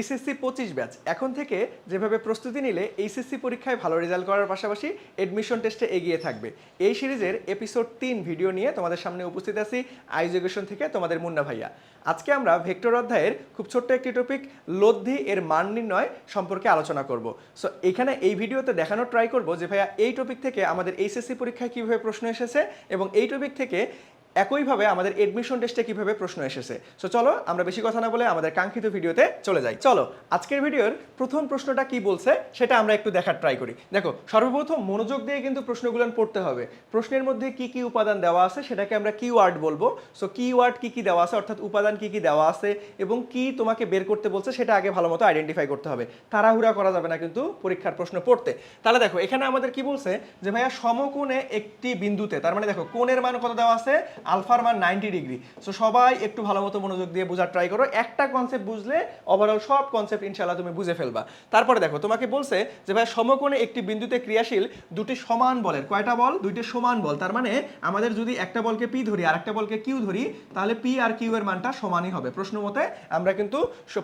HSC পঁচিশ batch. এখন থেকে যেভাবে প্রস্তুতি নিলে এইচএসসি পরীক্ষায় ভালো রেজাল্ট করার পাশাপাশি এডমিশন টেস্টে এগিয়ে থাকবে। এই সিরিজের এপিসোড তিন ভিডিও নিয়ে তোমাদের সামনে উপস্থিত আছি আইজুকেশন থেকে তোমাদের মুন্না ভাইয়া। আজকে আমরা ভেক্টর অধ্যায়ের খুব ছোট্ট একটি টপিক লব্ধি, এর মান নির্ণয় সম্পর্কে আলোচনা করব। সো এখানে এই ভিডিওতে দেখানোর ট্রাই করব যে ভাইয়া এই টপিক থেকে আমাদের এইচএসসি পরীক্ষায় কীভাবে প্রশ্ন এসেছে এবং এই টপিক থেকে একইভাবে আমাদের এডমিশন টেস্টে কীভাবে প্রশ্ন এসেছে? সো চলো আমরা বেশি কথা না বলে আমাদের কাঙ্ক্ষিত ভিডিওতে চলে যাই। চলো, আজকের ভিডিওর প্রথম প্রশ্নটা কি বলছে সেটা আমরা একটু দেখার ট্রাই করি। দেখো, সর্বপ্রথম মনোযোগ দিয়ে কিন্তু প্রশ্নগুলো পড়তে হবে। প্রশ্নের মধ্যে কি কি উপাদান দেওয়া আছে সেটাকে আমরা কি ওয়ার্ড বলব। সো কি ওয়ার্ড কি কি দেওয়া আছে, অর্থাৎ উপাদান কি কি দেওয়া আছে এবং কি তোমাকে বের করতে বলছে সেটা আগে ভালো মতো আইডেন্টিফাই করতে হবে। তাড়াহুড়া করা যাবে না কিন্তু পরীক্ষার প্রশ্ন পড়তে। তাহলে দেখো, এখানে আমাদের কি বলছে যে, ভাইয়া সমকোণে একটি বিন্দুতে, তার মানে দেখো, কোণের মান কত দেওয়া আছে? আলফার মান নাইনটি ডিগ্রি সো সবাই একটু ভালো মতো মনোযোগ দিয়ে বোঝার ট্রাই করো। একটা কনসেপ্ট বুঝলে ওভারঅল সব কনসেপ্ট ইনশাল্লাহ তুমি বুঝে ফেলবা। তারপরে দেখো, তোমাকে বলছে যে, ভাই, সমকোণে একটি বিন্দুতে ক্রিয়াশীল দুটি সমান বলের, কয়টা বল? দুইটি সমান বল। তার মানে আমাদের যদি একটা বলকে পি ধরি আর একটা বলকে কিউ ধরি, তাহলে পি আর কিউ এর মানটা সমানই হবে। প্রশ্ন মতে আমরা কিন্তু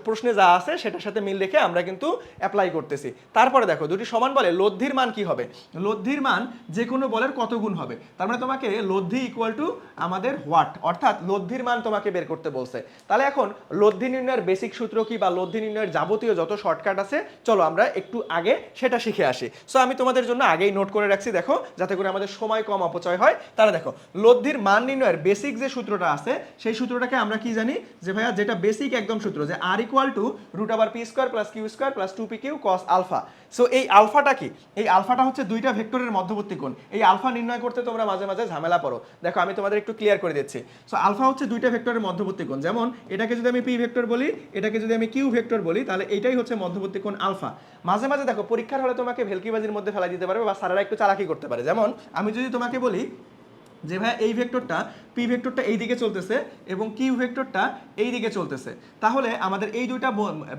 প্রশ্নে যা আছে সেটার সাথে মিল রেখে আমরা কিন্তু অ্যাপ্লাই করতেছি। তারপরে দেখো, দুটি সমান বলে লব্ধির মান কি হবে? লব্ধির মান যে কোনো বলের কত গুণ হবে? তার মানে তোমাকে লব্ধি ইকুয়াল টু আমাদের হোয়াট অর্থাৎ লব্ধির মান তোমাকে বের করতে বলছে। তাহলে এখন লব্ধি নির্ণয়ের বেসিক সূত্র কি বা লব্ধি নির্ণয়ের যাবতীয় যত শর্টকাট আছে, চলো আমরা একটু আগে সেটা শিখে আসি। সো আমি তোমাদের জন্য আগেই নোট করে রাখছি, দেখো, যাতে করে আমাদের সময় কম অপচয় হয়। তাহলে দেখো, লব্ধির মান নির্ণয়ের বেসিক যে সূত্রটা আছে, সেই সূত্রটাকে আমরা কি জানি? যে ভাইয়া, যেটা বেসিক একদম সূত্র, যে আর ইকুয়াল টু রুট আবার P square plus Q square plus two P Q cos alpha so এই আলফাটা কি? এই আলফাটা হচ্ছে দুইটা ভেক্টরের মধ্যবর্তী কোণ। এই আলফা নির্ণয় করতে তোমরা মাঝে মাঝে ঝামেলা পড়ো দেখো, আমি তোমাদের একটু ক্লিয়ার করে দিচ্ছি। সো আলফা হচ্ছে দুইটা ভেক্টরের মধ্যবর্তী কোণ। যেমন, এটাকে যদি আমি পি ভেক্টর বলি, এটাকে যদি আমি কিউ ভেক্টর বলি, তাহলে এটাই হচ্ছে মধ্যবর্তী কোণ আলফা। মাঝে মাঝে দেখো, পরীক্ষার হলে তোমাকে ভেলকিবাজির মধ্যে ফেলা দিতে পারবে বা সারারা একটু চালাকি করতে পারে। যেমন, আমি যদি তোমাকে বলি যে ভাই এই ভেক্টরটা পি ভেক্টরটা এই দিকে চলতেছে এবং কিউ ভেক্টরটা এই দিকে চলতেছে। তাহলে আমাদের এই দুইটা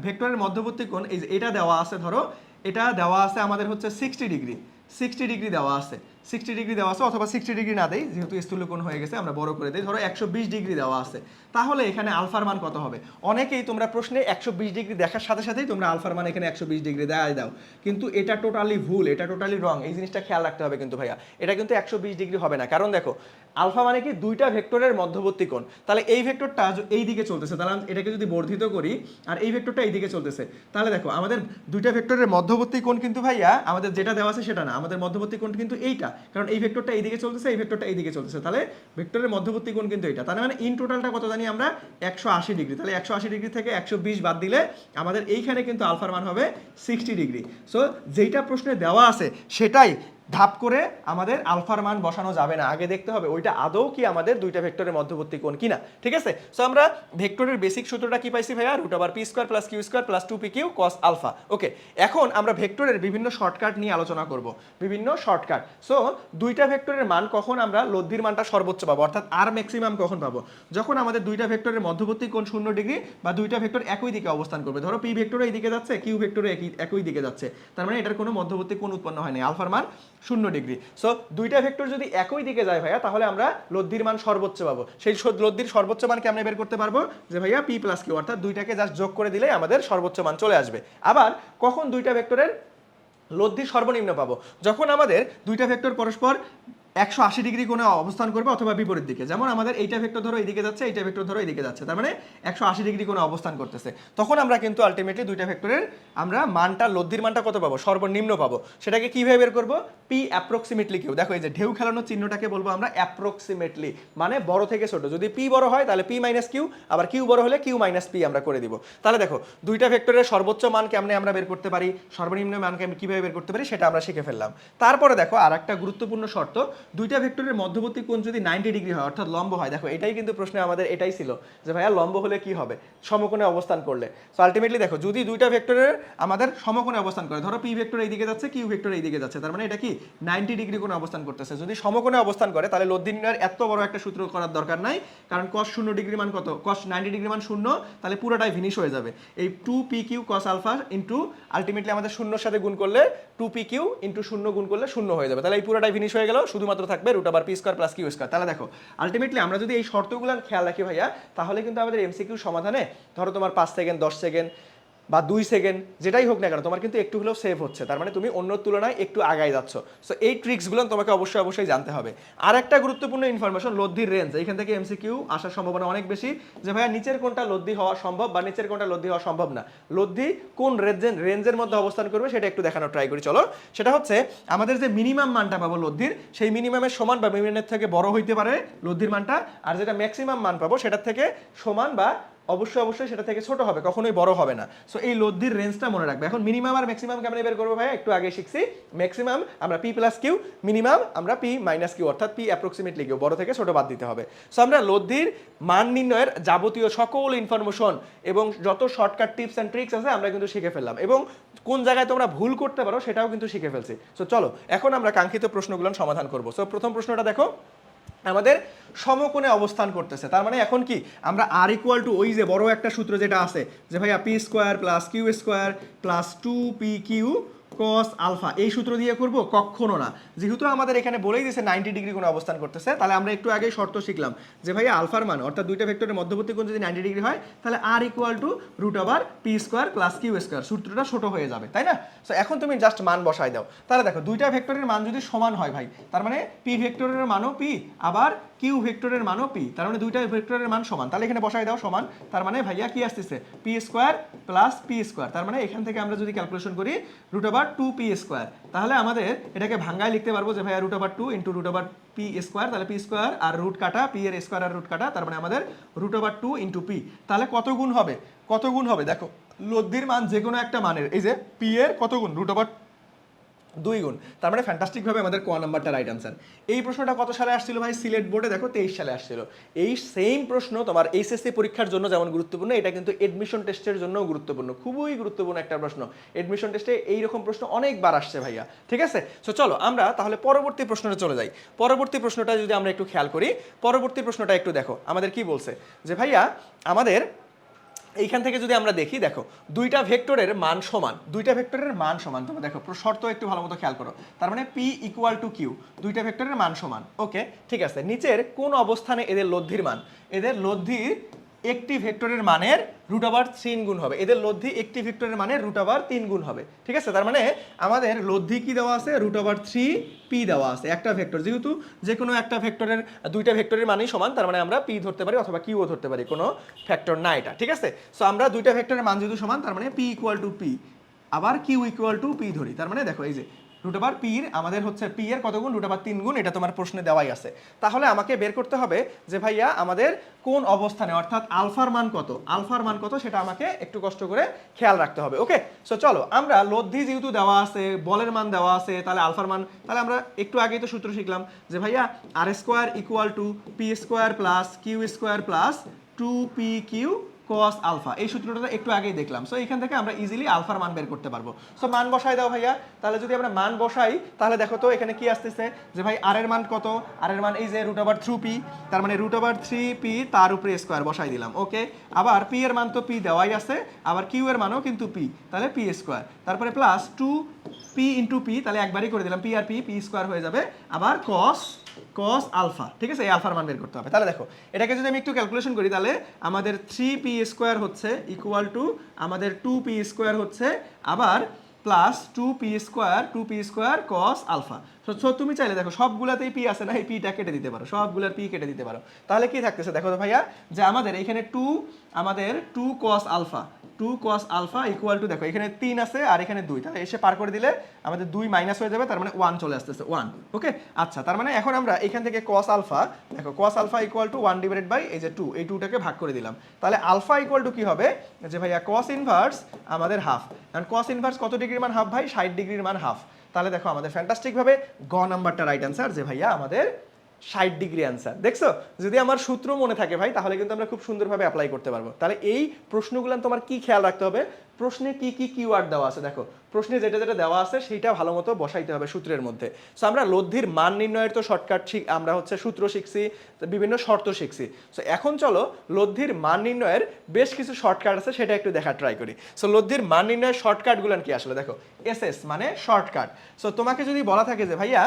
ভেক্টরের মধ্যবর্তী কোণ, এই যে এটা দেওয়া আছে, ধরো এটা দেওয়া আছে আমাদের হচ্ছে সিক্সটি ডিগ্রি সিক্সটি ডিগ্রি দেওয়া আছে। সিক্সটি ডিগ্রি দেওয়া আছে অথবা সিক্সটি ডিগ্রি না দেই, যেহেতু স্থূলকোণ হয়ে গেছে, আমরা বড় করে দিই। ধরো একশো বিশ ডিগ্রি দেওয়া আছে। তাহলে এখানে আলফার মান কত হবে? অনেকেই তোমরা প্রশ্নে একশো বিশ ডিগ্রি দেখার সাথে সাথেই তোমরা আলফার মান এখানে একশো বিশ ডিগ্রি দেওয়াই দাও। কিন্তু এটা টোটালি ভুল, এটা টোটালি রং এই জিনিসটা খেয়াল রাখতে হবে কিন্তু ভাইয়া। এটা কিন্তু একশো বিশ ডিগ্রি হবে না। কারণ দেখো, আলফা মানে কি দুইটা ভেক্টরের মধ্যবর্তী কোণ। তাহলে এই ভেক্টরটা এই দিকে চলতেছে। তাহলে এটাকে যদি বর্ধিত করি, আর এই ভেক্টরটা এই দিকে চলতেছে। তাহলে দেখো, আমাদের দুইটা ভেক্টরের মধ্যবর্তী কোণ কিন্তু ভাইয়া, আমাদের যেটা দেওয়া আছে সেটা না। আমাদের মধ্যবর্তী কোণ কিন্তু এইটা। কারণ এই ভেক্টরটা এইদিকে চলতেছে, এই ভেক্টরটা এইদিকে চলতেছে। তাহলে ভেক্টরের মধ্যবর্তী কোণ কিন্তু এটা। তার মানে ইন টোটালটা কত জানি আমরা? একশো আশি ডিগ্রি। তাহলে একশো আশি ডিগ্রি থেকে একশো বিশ বাদ দিলে আমাদের এইখানে কিন্তু আলফার মান হবে সিক্সটি ডিগ্রি। সো যেইটা প্রশ্নে দেওয়া আছে, সেটাই ধাপ করে আমাদের আলফার মান বসানো যাবে না। আগে দেখতে হবে ওইটা আদৌ কি আমাদের দুইটা ভেক্টরের মধ্যবর্তী কোণ কিনা। ঠিক আছে? সো আমরা ভেক্টরের বেসিক সূত্রটা কি পাইছি ভাইয়া? রুট আবার P square plus Q square plus two P Q cos alpha okay এখন আমরা ভেক্টরের বিভিন্ন শর্টকাট নিয়ে আলোচনা করব। বিভিন্ন শর্টকাট সো দুইটা ভেক্টরের মান কখন আমরা লব্ধির মানটা সর্বোচ্চ পাবো? অর্থাৎ আর ম্যাক্সিমাম কখন পাবো? যখন আমাদের দুইটা ভেক্টরের মধ্যবর্তী কোণ শূন্য ডিগ্রি বা দুইটা ভেক্টর একই দিকে অবস্থান করবে। ধরো পি ভেক্টর এই দিকে যাচ্ছে কিউ ভেক্টর একই দিকে যাচ্ছে। তার মানে এটার কোনো মধ্যবর্তী কোণ উৎপন্ন হয়নি আলফার মান শূন্য ডিগ্রি। সো দুইটা ভেক্টর যদি একই দিকে যায় ভাইয়া, তাহলে আমরা লব্ধির মান সর্বোচ্চ পাবো। সেই লব্ধির সর্বোচ্চ মানকে আমরা বের করতে পারব? যে ভাইয়া পি প্লাস কিউ অর্থাৎ দুইটাকে জাস্ট যোগ করে দিলে আমাদের সর্বোচ্চ মান চলে আসবে। আবার কখন দুইটা ভেক্টরের লব্ধি সর্বনিম্ন পাবো? যখন আমাদের দুইটা ভেক্টর পরস্পর একশো আশি ডিগ্রি কোণে অবস্থান করবে অথবা বিপরীত দিকে। যেমন আমাদের এইটা ভেক্টর ধরো এইদিকে যাচ্ছে, এইটা ভেক্টর ধরো এইদিকে যাচ্ছে। তার মানে একশো আশি ডিগ্রি কোণে অবস্থান করতেছে। তখন আমরা কিন্তু আলটিমেটলি দুইটা ভেক্টরের আমরা মানটা, লব্ধির মানটা কত পাবো? সর্বনিম্ন পাবো। সেটাকে কীভাবে বের করব? P approximately Q. দেখো, এই যে ঢেউ খেলানোর চিহ্নটাকে বলব আমরা অ্যাপ্রক্সিমেটলি মানে বড় থেকে ছোট। যদি পি বড় হয়, তাহলে পি মাইনাস কিউ আবার কিউ বড় হলে কিউ মাইনাস পি আমরা করে দিব। তাহলে দেখো, দুইটা ভেক্টরের সর্বোচ্চ মান কেমনে আমরা বের করতে পারি? সর্বনিম্ন মানকে আমি কীভাবে বের করতে পারি? সেটা আমরা শিখে ফেললাম। তারপরে দেখো আর একটা গুরুত্বপূর্ণ শর্ত। দুইটা ভেক্টরের মধ্যবর্তী কোণ যদি নাইনটি ডিগ্রি হয়, অর্থাৎ লম্ব হয়, দেখো এটাই কিন্তু প্রশ্নে আমাদের এটাই ছিল যে ভাইয়া লম্ব হলে কি হবে? সমকোণে অবস্থান করলে। সো আলটিমেটলি দেখো, যদি দুইটা ভেক্টরের আমাদের সমকোণে অবস্থান করে, ধরো পি ভেক্টর এই দিকে যাচ্ছে কিউ ভেক্টর এই দিকে যাচ্ছে, তার মানে এটা কি নাইনটি ডিগ্রি কোণে অবস্থান করতেছে। যদি সমকোণে অবস্থান করে, তাহলে লব্ধি এত বড় একটা সূত্র করার দরকার নাই, কারণ কস শূন্য ডিগ্রি মান কত? কস নাইনটি ডিগ্রি মান শূন্য, তাহলে পুরোটাই ভিনিশ হয়ে যাবে। এই two P Q cos alpha into ultimately আমাদের শূন্যর সাথে গুণ করলে টু পি কিউ ইন্টু শূন্য গুণ করলে শূন্য হয়ে যাবে। তাহলে এই পুরোটাই ভিনিশ হয়ে গেল, শুধুমাত্র থাকবে রুট আবার P square plus Q square তাহলে দেখো আলটিমেটলি আমরা যদি এই শর্তগুলো খেয়াল রাখি ভাইয়া, তাহলে কিন্তু আমাদের এমসিকিউ সমাধানে, ধরো তোমার পাঁচ সেকেন্ড দশ সেকেন্ড বা দুই সেকেন্ড যেটাই হোক না কেন, তোমার কিন্তু একটু হলেও সেভ হচ্ছে। তার মানে তুমি অন্য তুলনায় একটু আগায় যাচ্ছ। সো এই ট্রিক্সগুলো তোমাকে অবশ্যই অবশ্যই জানতে হবে। আর একটা গুরুত্বপূর্ণ ইনফরমেশন লব্ধির রেঞ্জ এখান থেকে এমসিকিউ আসার সম্ভাবনা অনেক বেশি যে, ভাইয়া, নিচের কোনটা লব্ধি হওয়া সম্ভব বা নিচের কোনটা লব্ধি হওয়া সম্ভব না? লব্ধি কোন রেঞ্জের রেঞ্জের মধ্যে অবস্থান করবে সেটা একটু দেখানোর ট্রাই করি। চলো, সেটা হচ্ছে আমাদের যে মিনিমাম মানটা পাবো লব্ধির, সেই মিনিমামের সমান বা মিনিমামের থেকে বড় হইতে পারে লব্ধির মানটা। আর যেটা ম্যাক্সিমাম মান পাবো সেটার থেকে সমান বা অবশ্যই অবশ্যই সেটা থেকে ছোট হবে, কখনোই বড় হবে না। সো এই লব্ধির রেঞ্জটা মনে রাখবে। এখন মিনিমাম আর ম্যাক্সিমাম কেমন বের করব ভাই? একটু আগে শিখছি। ম্যাক্সিমাম আমরা পি প্লাস কিউ মিনিমাম আমরা পি মাইনাস কিউ অর্থাৎ পি অ্যাপ্রক্সিমেটলি কিউ বড় থেকে ছোট বাদ দিতে হবে। সো আমরা লব্ধির মান নির্ণয়ের যাবতীয় সকল ইনফরমেশন এবং যত শর্টকাট টিপস অ্যান্ড ট্রিক্স আছে, আমরা কিন্তু শিখে ফেললাম। এবং কোন জায়গায় তোমরা ভুল করতে পারো, সেটাও কিন্তু শিখে ফেলছি। সো চলো, এখন আমরা কাঙ্ক্ষিত প্রশ্নগুলো সমাধান করব। সো প্রথম প্রশ্নটা দেখো। আমাদের সমকোণে অবস্থান করতেছে। তার মানে এখন কি? আমরা আর ইকুয়াল টু ওই যে বড় একটা সূত্র যেটা আছে, যে ভাইয়া P square plus Q square plus two P Q cos alpha এই সূত্র দিয়ে করব কখনো না। যেহেতু আমাদের এখানে বলেই দিয়েছে নাইনটি ডিগ্রি কোনো অবস্থান করতেছে, তাহলে আমরা একটু আগে শর্ত শিখলাম যে ভাই আলফার মান, অর্থাৎ দুইটা ভেক্টরের মধ্যবর্তী কোণ যদি নাইনটি ডিগ্রি হয়, তাহলে R equal to root over P square plus Q square সূত্রটা ছোট হয়ে যাবে, তাই না? সো এখন তুমি জাস্ট মান বসাই দাও। তাহলে দেখো, দুইটা ভেক্টরের মান যদি সমান হয় ভাই, তার মানে পি ভেক্টরের মানও পি আবার কিউ ভেক্টরের মানও পি, তার মানে দুইটা ভেক্টরের মান সমান। তাহলে এখানে বসাই দাও, সমান। তার মানে ভাইয়া কি আসতেছে? P square plus P square. তার মানে এখান থেকে আমরা যদি ক্যালকুলেশন করি, root over two P square. তাহলে আমাদের এটাকে ভাঙ্গায় লিখতে পারব যে ভাইয়া root over two into root over P square, তাহলে পি স্কোয়ার আর রুট কাটা, পি এর স্কোয়ার আর রুট কাটা, তার মানে আমাদের root over two into P. তাহলে কত গুণ হবে? কত গুণ হবে? দেখো, লব্ধির মান যে কোনো একটা মানের, এই যে পি এর কত গুণ? রুট ওভার দুই গুণ। তার মানে ফ্যান্টাস্টিক ভাবে আমাদের ক নাম্বারটা রাইট আনসার এই প্রশ্নটা কত সালে আসছিল ভাই? সিলেট বোর্ডে, দেখো তেইশ সালে আসছিল। এই সেম প্রশ্ন তোমার এইচএসসি পরীক্ষার জন্য যেমন গুরুত্বপূর্ণ, এটা কিন্তু এডমিশন টেস্টের জন্য গুরুত্বপূর্ণ। খুবই গুরুত্বপূর্ণ একটা প্রশ্ন। এডমিশন টেস্টে এইরকম প্রশ্ন অনেকবার আসছে ভাইয়া, ঠিক আছে? সো চলো আমরা তাহলে পরবর্তী প্রশ্নটা চলে যাই। পরবর্তী প্রশ্নটা যদি আমরা একটু খেয়াল করি, পরবর্তী প্রশ্নটা একটু দেখো। আমাদের কি বলছে? যে ভাইয়া, আমাদের এইখান থেকে যদি আমরা দেখি, দেখো, দুইটা ভেক্টরের মান সমান। দুইটা ভেক্টরের মান সমান। তোমরা দেখো শর্ত একটু ভালো মতো খেয়াল করো। তার মানে পি ইকুয়াল টু কিউ দুইটা ভেক্টরের মান সমান। ওকে ঠিক আছে। নিচের কোন অবস্থানে এদের লব্ধির মান? এদের লব্ধির একটি ভেক্টরের মানের রুট ওভার তিন গুণ হবে। এদের লব্ধি একটি ভেক্টরের মানের রুট ওভার তিন গুণ হবে। ঠিক আছে? তার মানে আমাদের লব্ধি কি দেওয়া আছে? রুট ওভার থ্রি পি দেওয়া আছে। একটা ভেক্টর। যেহেতু যে কোনো একটা ভেক্টরের, দুইটা ভেক্টরের মানেই সমান, তার মানে আমরা পি ধরতে পারি অথবা কিউও ধরতে পারি। কোনো ফ্যাক্টর না এটা। ঠিক আছে? সো আমরা দুইটা ভেক্টরের মান যেহেতু সমান, তার মানে পি ইকুয়াল টু পি। আবার কিউ ইকুয়াল টু পি ধরি। তার মানে দেখো, এই যে রুট ওভার পির আমাদের হচ্ছে পি এর কত গুণ, রুট ওভার তিন গুণ, এটা তোমার প্রশ্নে দেওয়াই আছে। তাহলে আমাকে বের করতে হবে যে ভাইয়া, আমাদের কোন অবস্থানে, অর্থাৎ আলফার মান কত? আলফার মান কত সেটা আমাকে একটু কষ্ট করে খেয়াল রাখতে হবে, ওকে? সো চলো, আমরা লব্ধি যেহেতু দেওয়া আছে, বলের মান দেওয়া আছে, তাহলে আলফার মান, তাহলে আমরা একটু আগেই তো সূত্র শিখলাম যে ভাইয়া, R square equal to P square plus Q square plus two P Q cos alpha এই সূত্রটা একটু আগেই দেখলাম। সো এখান থেকে আমরা ইজিলি আলফার মান বের করতে পারব। সো মান বসাই দাও ভাইয়া। তাহলে যদি আমরা মান বসাই, তাহলে দেখো তো এখানে কি আসতেছে? যে ভাই আর এর মান কত? আর এর মান এই যে রুট ওভার থ্রু পি তার মানে রুট ওভার থ্রি পি তার উপরে স্কোয়ার বসাই দিলাম। ওকে আবার পি এর মান তো পি দেওয়াই আছে। আবার কিউ এর মানও কিন্তু পি তাহলে পি স্কোয়ার তারপরে plus two P into P তাহলে একবারই করে দিলাম পি আর পি পি স্কোয়ার হয়ে যাবে। আবার কস কস আলফা ঠিক আছে? এই আলফার মান বের করতে হবে। তাহলে দেখো, এটাকে যদি আমি একটু ক্যালকুলেশন করি, তাহলে আমাদের থ্রি পি স্কোয়ার হচ্ছে ইকুয়াল টু আমাদের টু পি স্কোয়ার হচ্ছে আবার plus two P square two P square cos alpha so তুমি চাইলে দেখো, সবগুলাতেই পি আছে না, এই পিটা কেটে দিতে পারো, সবগুলার পি কেটে দিতে পারো। তাহলে কি থাকতেছে দেখো তো ভাইয়া, যে আমাদের এখানে টু আমাদের two cos alpha two cos alpha equal to দেখো, এখানে তিন আছে আর এখানে দুই, তাহলে এসে পার করে দিলে আমাদের দুই মাইনাস হয়ে যাবে, তার মানে ওয়ান চলে আসতেছে ওয়ান ওকে আচ্ছা তার মানে এখন আমরা এখান থেকে কস আলফা দেখো cos alpha equal to one divided by এই যে টু এই টুটাকে ভাগ করে দিলাম। তাহলে আলফা ইকুয়াল টু কি হবে? যে ভাইয়া কস ইনভার্স আমাদের হাফ কারণ কস ইনভার্স কত ডিগ্রির মান হাফ ভাই? ষাট ডিগ্রির মান হাফ তাহলে দেখো আমাদের ফ্যান্টাস্টিকভাবে গ নাম্বারটা রাইট অ্যান্সার যে ভাইয়া আমাদের ষাট ডিগ্রি অ্যান্সার দেখছ? যদি আমার সূত্র মনে থাকে ভাই, তাহলে কিন্তু আমরা খুব সুন্দরভাবে অ্যাপ্লাই করতে পারব। তাহলে এই প্রশ্নগুলো তোমার কি খেয়াল রাখতে হবে? প্রশ্নে কি কি কিওয়ার্ড দেওয়া আছে, দেখো। প্রশ্নে যেটা যেটা দেওয়া আছে, সেইটা ভালো মতো বসাইতে হবে সূত্রের মধ্যে। সো আমরা লব্ধির মান নির্ণয়ের তো শর্টকাট শিখ আমরা হচ্ছে সূত্র শিখছি, বিভিন্ন শর্ত শিখছি। সো এখন চলো লব্ধির মান নির্ণয়ের বেশ কিছু শর্টকাট আছে, সেটা একটু দেখা ট্রাই করি। সো লব্ধির মান নির্ণয়ের শর্টকাটগুলো কি আসলে? দেখো এস এস মানে শর্টকাট সো তোমাকে যদি বলা থাকে যে, ভাইয়া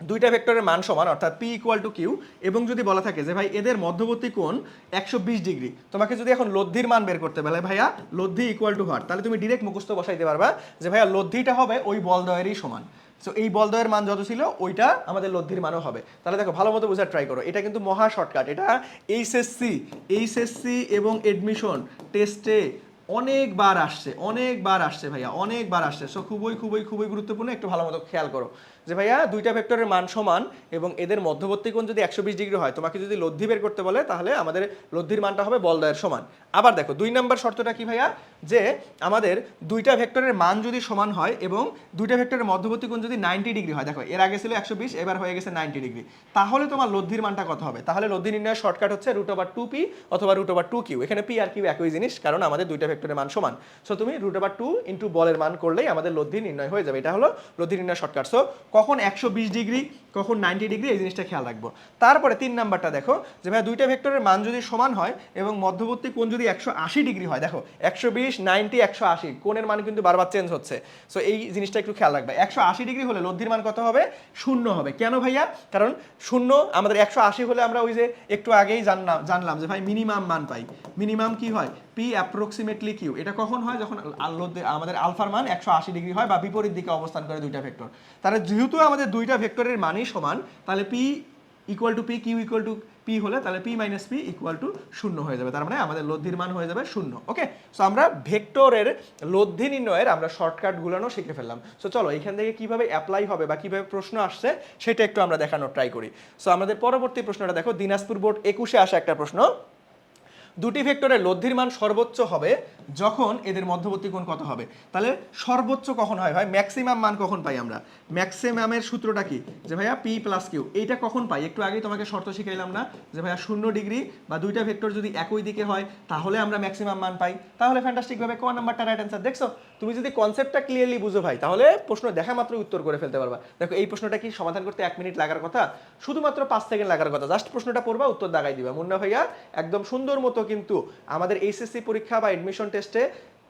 দুইটা ভেক্টরের মান সমান, অর্থাৎ পি ইকুয়াল টু কিউ এবং যদি বলা থাকে যে, ভাই, এদের মধ্যবর্তী কোণ একশো বিশ ডিগ্রি, তোমাকে যদি এখন লব্ধির মান বের করতে বলে, ভাইয়া, লব্ধি ইকুয়াল টু হোয়াট তাহলে তুমি ডিরেক্ট মুখস্থ বসাইতে পারবা যে, ভাইয়া, লব্ধিটা হবে ওই বলদয়েরই সমান। সো এই বলদয়ের মান যত ছিল, ওইটা আমাদের লব্ধির মানও হবে। তাহলে দেখো, ভালো মতো বোঝার ট্রাই করো। এটা কিন্তু মহা শর্টকাট এটা এইচএসসি এইচএসসি এবং এডমিশন টেস্টে অনেকবার আসছে অনেকবার আসছে, ভাইয়া, অনেকবার আসছে। সো খুবই খুবই খুবই গুরুত্বপূর্ণ। একটু ভালো মতো খেয়াল করো। যে ভাইয়া, দুইটা ভেক্টরের মান সমান এবং এদের মধ্যবর্তী কোণ যদি একশো বিশ ডিগ্রি হয়, তোমাকে যদি লব্ধি বের করতে বলে, তাহলে আমাদের লব্ধির মানটা হবে বলদয়ের সমান। আবার দেখো, দুই নম্বর শর্তটা কি ভাইয়া? যে আমাদের দুইটা ভেক্টরের মান যদি সমান হয় এবং দুইটা ভেক্টরের মধ্যবর্তী কোণ যদি নাইনটি ডিগ্রি হয়, দেখো, এর আগে ছিল একশো বিশ, এবার হয়ে গেছে নাইনটি ডিগ্রি। তাহলে তোমার লব্ধির মানটা কত হবে? তাহলে লব্ধি নির্ণয়ের শর্টকাট হচ্ছে রুট ওভার টু পি অথবা রুট ওভার টু কিউ এখানে পি আর কিউ একই জিনিস, কারণ আমাদের দুইটা ভেক্টরের মান সমান। সো তুমি রুট ওভার টু ইন্টু বলের মান করলেই আমাদের লব্ধি নির্ণয় হয়ে যাবে। এটা হলো লব্ধি নির্ণয় শর্টকাট। সো কখন একশো বিশ ডিগ্রি কখন নাইনটি ডিগ্রি এই জিনিসটা খেয়াল রাখব। তারপরে তিন নাম্বারটা দেখো, যে ভাই দুইটা ভেক্টরের মান যদি সমান হয় এবং মধ্যবর্তী কোণ যদি একশো আশি ডিগ্রি হয়, দেখো, একশো বিশ নাইনটি একশো আশি, কোণের মান কিন্তু বারবার চেঞ্জ হচ্ছে। সো এই জিনিসটা একটু খেয়াল রাখবে। একশো আশি ডিগ্রি হলে লব্ধির মান কত হবে? শূন্য হবে। কেন ভাইয়া? কারণ শূন্য, আমাদের একশো আশি হলে আমরা ওই যে একটু আগেই জানলাম জানলাম যে ভাই মিনিমাম মান পাই। মিনিমাম কি হয়? পি অ্যাপ্রক্সিমেটলি কিউ এটা কখন হয়? যখন আমাদের আলফার মান একশো আশি ডিগ্রি হয় বা বিপরীত দিকে অবস্থান করে দুইটা ভেক্টর। তাহলে যেহেতু আমাদের দুইটা ভেক্টরের মানই সমান, তাহলে P equal to P Q equal to P হলে তাহলে P minus P equal to শূন্য হয়ে যাবে। তার মানে আমাদের লব্ধির মান হয়ে যাবে শূন্য ওকে সো আমরা ভেক্টরের লব্ধি নির্ণয়ের আমরা শর্টকাট গুলানো শিখে ফেললাম। সো চলো এখান থেকে কীভাবে অ্যাপ্লাই হবে বা কীভাবে প্রশ্ন আসছে সেটা একটু আমরা দেখানোর ট্রাই করি। সো আমাদের পরবর্তী প্রশ্নটা দেখো, দিনাজপুর বোর্ড একুশে আসা একটা প্রশ্ন। দুটি ভেক্টরের লব্ধির মান সর্বোচ্চ হবে যখন এদের মধ্যবর্তী কোণ কত হবে? তাহলে সর্বোচ্চ কখন হয় ভাই? ম্যাক্সিমাম মান কখন পাই আমরা? ম্যাক্সিমামের সূত্রটা কি? যে ভাইয়া পি প্লাস কিউ এইটা কখন পাই? একটু আগেই তোমাকে শর্ত শিখাইলাম না? যে ভাইয়া শূন্য ডিগ্রি বা দুইটা ভেক্টর যদি একই দিকে হয়, তাহলে আমরা ম্যাক্সিমাম মান পাই। তাহলে ফ্যান্টাস্টিকভাবে ক নাম্বারটা রাইট অ্যান্সার দেখছ? তুমি যদি কনসেপ্টটা ক্লিয়ারলি বুঝো ভাই, তাহলে প্রশ্ন দেখা মাত্র উত্তর করে ফেলতে পারবা। দেখো, এই প্রশ্নটা কি সমাধান করতে এক মিনিট লাগার কথা? শুধুমাত্র পাঁচ সেকেন্ড লাগার কথা। জাস্ট প্রশ্নটা পড়বা, উত্তর দাগাই দিবা। মুন্না ভাইয়া, একদম সুন্দর মতো কিন্তু আমাদের এইচএসসি পরীক্ষা বা এডমিশন টেস্টে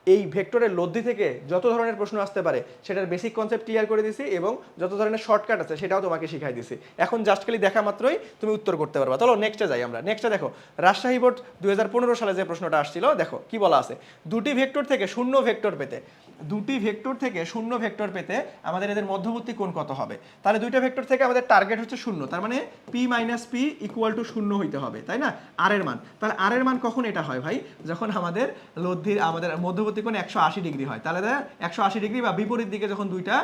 এই ভেক্টরের লব্ধি থেকে যত ধরনের প্রশ্ন আসতে পারে, সেটার বেসিক কনসেপ্ট ক্লিয়ার করে দিছি এবং যত ধরনের শর্টকাট আছে, সেটাও তোমাকে শিখাই দিছি। এখন জাস্ট খালি দেখা মাত্রই তুমি উত্তর করতে পারবা। চলো নেক্সটে যাই আমরা। নেক্সটে দেখো, রাজশাহী বোর্ড দুই হাজার পনেরো সালে যে প্রশ্নটা আসছিল, দেখো, কি বলা আছে? দুটি ভেক্টর থেকে শূন্য ভেক্টর পেতে, দুটি ভেক্টর থেকে শূন্য ভেক্টর পেতে আমাদের এদের মধ্যবর্তী কোণ কত হবে? তাহলে দুইটা ভেক্টর থেকে আমাদের টার্গেট হচ্ছে শূন্য, তার মানে P minus P equal to শূন্য হইতে হবে, তাই না? আর এর মান। তাহলে আর এর মান কখন এটা হয় ভাই? যখন আমাদের লব্ধির, আমাদের মধ্যবর্তী কোণ একশো আশি ডিগ্রি হয়। তাহলে একশো আশি ডিগ্রি বা বিপরীত দিকে যখন দুইটা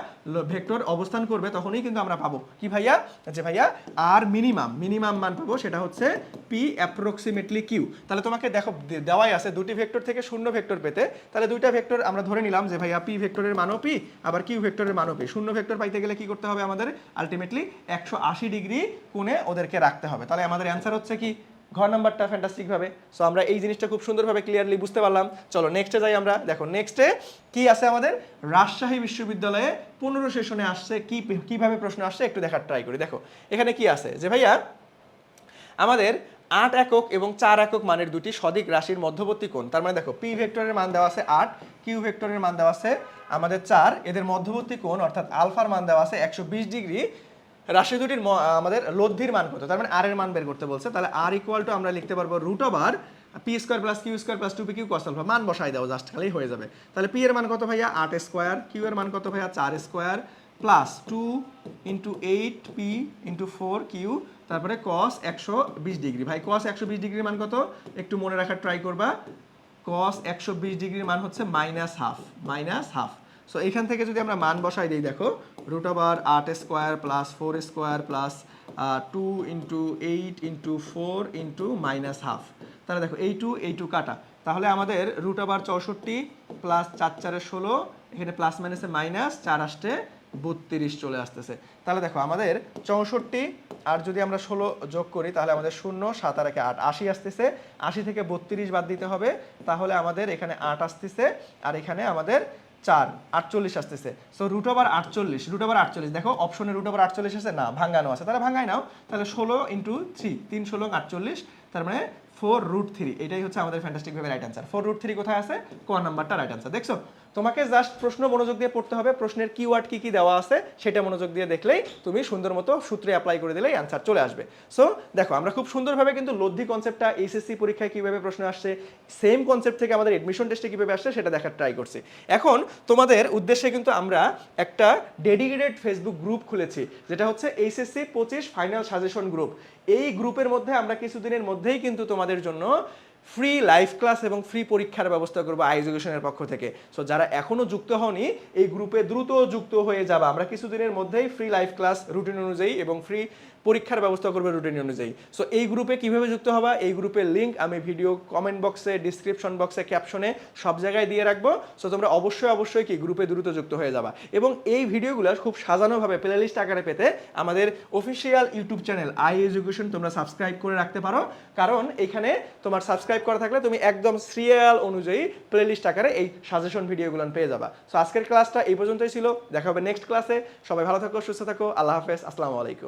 ভেক্টর অবস্থান করবে, তখনই কিন্তু আমরা পাবো। কি ভাইয়া? যে ভাইয়া, আর মিনিমাম মিনিমাম মান পাবো সেটা হচ্ছে পি অ্যাপ্রক্সিমেটলি কিউ তাহলে তোমাকে দেখো দেওয়াই আছে দুটি ভেক্টর থেকে শূন্য ভেক্টর পেতে। তাহলে দুইটা ভেক্টর আমরা ধরে নিলাম যে ভাইয়া পি ভেক্টরের মানও পি আবার কিউ ভেক্টরের মানও পি শূন্য ভেক্টর পাইতে গেলে কি করতে হবে আমাদের? আলটিমেটলি একশো আশি ডিগ্রি কোণে ওদেরকে রাখতে হবে। তাহলে আমাদের অ্যান্সার হচ্ছে কি? ঘর নাম্বারটা ফ্যান্টাস্টিক ভাবে। সো আমরা এই জিনিসটা খুব সুন্দরভাবে ক্লিয়ারলি বুঝতে পারলাম। চলো নেক্সটে যাই আমরা। দেখো নেক্সটে কি আছে আমাদের? রাজশাহী বিশ্ববিদ্যালয়ে পনেরো সেশনে আসছে, কি কীভাবে প্রশ্ন আসছে একটু দেখার ট্রাই করি। দেখো, এখানে কি আছে? যে ভাইয়া, আমাদের আট একক এবং চার একক মানের দুটি সদিক রাশির মধ্যবর্তী কোণ। তার মানে দেখো পি ভেক্টরের মান দেওয়া আছে আট কিউ ভেক্টরের মান দেওয়া আছে আমাদের চার। এদের মধ্যবর্তী কোণ, অর্থাৎ আলফার মান দেওয়া আছে একশো বিশ ডিগ্রি। রাশি দুটির আমাদের লব্ধির মান কত? তার মানে আর এর মান বের করতে বলছে। তাহলে আর ইকুয়াল টু আমরা লিখতে পারব root over P square plus Q square plus two P Q cos alpha মান বসাই দাও জাস্ট খালি হয়ে যাবে। তাহলে পি এর মান কত ভাইয়া? আট স্কোয়ার কিউ এর মান কত ভাইয়া? চার square plus two into eight P into four Q তারপরে কস একশো বিশ ডিগ্রি ভাই কস একশো বিশ ডিগ্রির মান কত? একটু মনে রাখার ট্রাই করবা। কস একশো বিশ ডিগ্রির মান হচ্ছে minus half minus half so এখান থেকে যদি আমরা মান বসাই, দিই দেখো রুট ওভার আট square plus four square plus two into eight into four into minus half তাহলে দেখো, এই টু এই টু কাটা। তাহলে আমাদের রুট ওভার চৌষট্টি প্লাস চার চারের ষোলো, এখানে প্লাস মাইনাসে মাইনাস চার আসতে বত্রিশ চলে আসতেছে। তাহলে দেখো, আমাদের চৌষট্টি, আর যদি আমরা ষোলো যোগ করি, তাহলে আমাদের শূন্য, সাত আর একে আট, আশি আসতেছে। আশি থেকে বত্রিশ বাদ দিতে হবে, তাহলে আমাদের এখানে আট আসতেছে, আর এখানে আমাদের চার, আটচল্লিশ আসতেছে। সো রুট ওভার আটচল্লিশ রুট ওভার আটচল্লিশ। দেখো অপশনে রুট ওভার আটচল্লিশ আছে? না, ভাঙ্গানো আছে। তাহলে ভাঙ্গাই নাও। তাহলে ষোলো ইন্টু থ্রি তিন, ষোলো, আটচল্লিশ, তার মানে ফোর রুট থ্রি এটাই হচ্ছে আমাদের ফ্যান্টাস্টিক ভাবে right answer four root three কোথায় আছে? ক নাম্বারটা রাইট অ্যান্সার দেখছ? তোমাকে জাস্ট প্রশ্ন মনোযোগ দিয়ে পড়তে হবে। প্রশ্নের কিওয়ার্ড কি কি দেওয়া আছে সেটা মনোযোগ দিয়ে দেখলেই তুমি সুন্দর মতো সূত্রে অ্যাপ্লাই করে দিলেই অ্যান্সার চলে আসবে। সো দেখো, আমরা খুব সুন্দরভাবে কিন্তু লব্ধি কনসেপ্টটা এইচএসসি পরীক্ষায় কীভাবে প্রশ্ন আসছে সেম কনসেপ্ট থেকে আমাদের এডমিশন টেস্টে কীভাবে আসছে সেটা দেখার ট্রাই করছি। এখন তোমাদের উদ্দেশ্যে কিন্তু আমরা একটা ডেডিকেটেড ফেসবুক গ্রুপ খুলেছি, যেটা হচ্ছে এইচএসসি পঁচিশ ফাইনাল সাজেশন গ্রুপ এই গ্রুপের মধ্যে আমরা কিছুদিনের মধ্যেই কিন্তু তোমাদের জন্য ফ্রি লাইভ ক্লাস এবং ফ্রি পরীক্ষার ব্যবস্থা করব আই এডুকেশনের পক্ষ থেকে। সো যারা এখনও যুক্ত হওনি, এই গ্রুপে দ্রুত যুক্ত হয়ে যাবা। আমরা কিছুদিনের মধ্যেই ফ্রি লাইভ ক্লাস রুটিন অনুযায়ী এবং ফ্রি পরীক্ষার ব্যবস্থা করবে রুটিন অনুযায়ী। সো এই গ্রুপে কীভাবে যুক্ত হবা? এই গ্রুপের লিঙ্ক আমি ভিডিও কমেন্ট বক্সে ডিসক্রিপশন বক্সে ক্যাপশনে সব জায়গায় দিয়ে রাখব। সো তোমরা অবশ্যই অবশ্যই কি গ্রুপে দ্রুত যুক্ত হয়ে যাবা। এবং এই ভিডিওগুলো খুব সাজানোভাবে প্লেলিস্ট আকারে পেতে আমাদের official YouTube channel I education তোমরা সাবস্ক্রাইব করে রাখতে পারো। কারণ এখানে তোমার সাবস্ক্রাইব করা থাকলে তুমি একদম সিরিয়াল অনুযায়ী প্লেলিস্ট আকারে এই সাজেশন ভিডিওগুলো পেয়ে যাবা। সো আজকের ক্লাসটা এই পর্যন্তই ছিল। দেখা হবে নেক্সট ক্লাসে সবাই ভালো থাকো, সুস্থ থাকো। আল্লাহ হাফেজ। আসসালামু আলাইকুম।